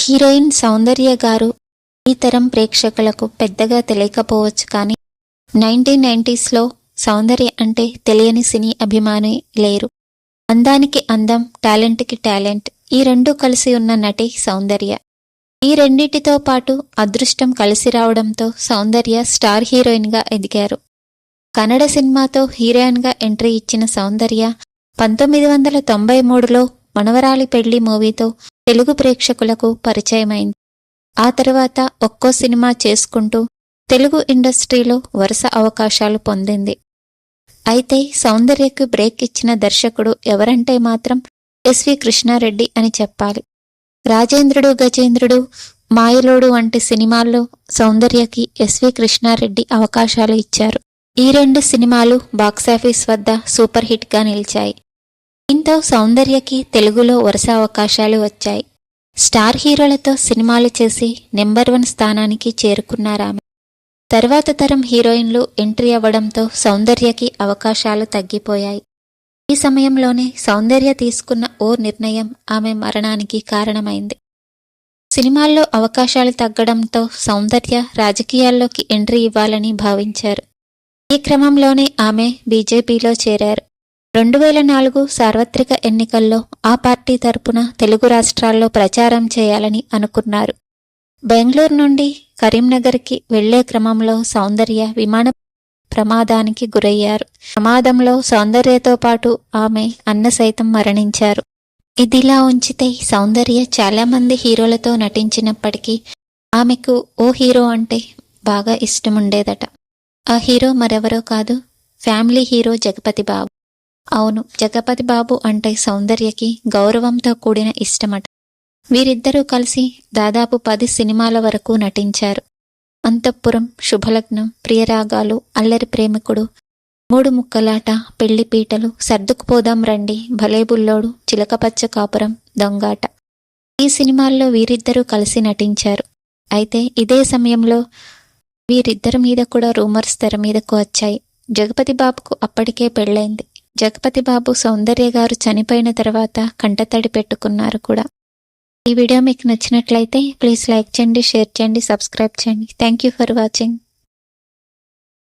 Heroine సౌందర్య గారు ఈ తరం ప్రేక్షకులకు పెద్దగా తెలియకపోవచ్చు కానీ నైన్టీన్ నైంటీస్లో సౌందర్య అంటే తెలియని సినీ అభిమాని లేరు. అందానికి అందం టాలెంట్కి టాలెంట్ ఈ రెండు కలిసి ఉన్న నటి సౌందర్య. ఈ రెండిటితో పాటు అదృష్టం కలిసి రావడంతో సౌందర్య స్టార్ హీరోయిన్గా ఎదిగారు. కన్నడ సినిమాతో హీరోయిన్గా ఎంట్రీ ఇచ్చిన సౌందర్య పంతొమ్మిది వందల తొంభై మూడులో మనవరాలి పెళ్ళి మూవీతో తెలుగు ప్రేక్షకులకు పరిచయమైంది. ఆ తర్వాత ఒక్కో సినిమా చేసుకుంటూ తెలుగు ఇండస్ట్రీలో వరుస అవకాశాలు పొందింది. అయితే సౌందర్యకు బ్రేక్ ఇచ్చిన దర్శకుడు ఎవరంటే మాత్రం ఎస్వి కృష్ణారెడ్డి అని చెప్పాలి. రాజేంద్రుడు గజేంద్రుడు మాయలోడు వంటి సినిమాల్లో సౌందర్యకి ఎస్వి కృష్ణారెడ్డి అవకాశాలు ఇచ్చారు. ఈ రెండు సినిమాలు బాక్సాఫీస్ వద్ద సూపర్ హిట్గా నిలిచాయి. దీంతో సౌందర్యకి తెలుగులో వరుస అవకాశాలు వచ్చాయి. స్టార్ హీరోలతో సినిమాలు చేసి నెంబర్ వన్ స్థానానికి చేరుకున్నారామె. తర్వాత తరం హీరోయిన్లు ఎంట్రీ అవ్వడంతో సౌందర్యకి అవకాశాలు తగ్గిపోయాయి. ఈ సమయంలోనే సౌందర్య తీసుకున్న ఓ నిర్ణయం ఆమె మరణానికి కారణమైంది. సినిమాల్లో అవకాశాలు తగ్గడంతో సౌందర్య రాజకీయాల్లోకి ఎంట్రీ ఇవ్వాలని భావించారు. ఈ క్రమంలోనే ఆమె బీజేపీలో చేరారు. రెండు వేల నాలుగు సార్వత్రిక ఎన్నికల్లో ఆ పార్టీ తరపున తెలుగు రాష్ట్రాల్లో ప్రచారం చేయాలని అనుకున్నారు. బెంగళూరు నుండి కరీంనగర్కి వెళ్ళే క్రమంలో సౌందర్య విమాన ప్రమాదానికి గురయ్యారు. ప్రమాదంలో సౌందర్యతో పాటు ఆమె అన్న సైతం మరణించారు. ఇదిలా ఉంచితే సౌందర్య చాలామంది హీరోలతో నటించినప్పటికీ ఆమెకు ఓ హీరో అంటే బాగా ఇష్టం ఉండేదట ఆ హీరో మరెవరో కాదు ఫ్యామిలీ హీరో జగపతి బాబు. అవును జగపతి బాబు అంటే సౌందర్యకి గౌరవంతో కూడిన ఇష్టమట. వీరిద్దరూ కలిసి దాదాపు పది సినిమాల వరకు నటించారు. అంతఃపురం శుభలగ్నం ప్రియరాగాలు అల్లరి ప్రేమికుడు మూడు ముక్కలాట పెళ్ళిపీటలు సర్దుకుపోదాం రండి భలే బుల్లోడు చిలకపచ్చ కాపురం దొంగాట. ఈ సినిమాల్లో వీరిద్దరూ కలిసి నటించారు. అయితే ఇదే సమయంలో వీరిద్దరి మీద కూడా రూమర్స్ తెర మీదకు వచ్చాయి. జగపతి బాబుకు అప్పటికే పెళ్ళైంది. జగపతి బాబు సౌందర్య గారు చనిపోయిన తర్వాత కంటతడి పెట్టుకున్నారు కూడా. ఈ వీడియో మీకు నచ్చినట్లయితే ప్లీజ్ లైక్ చేయండి షేర్ చేయండి సబ్స్క్రైబ్ చేయండి. Thank you for watching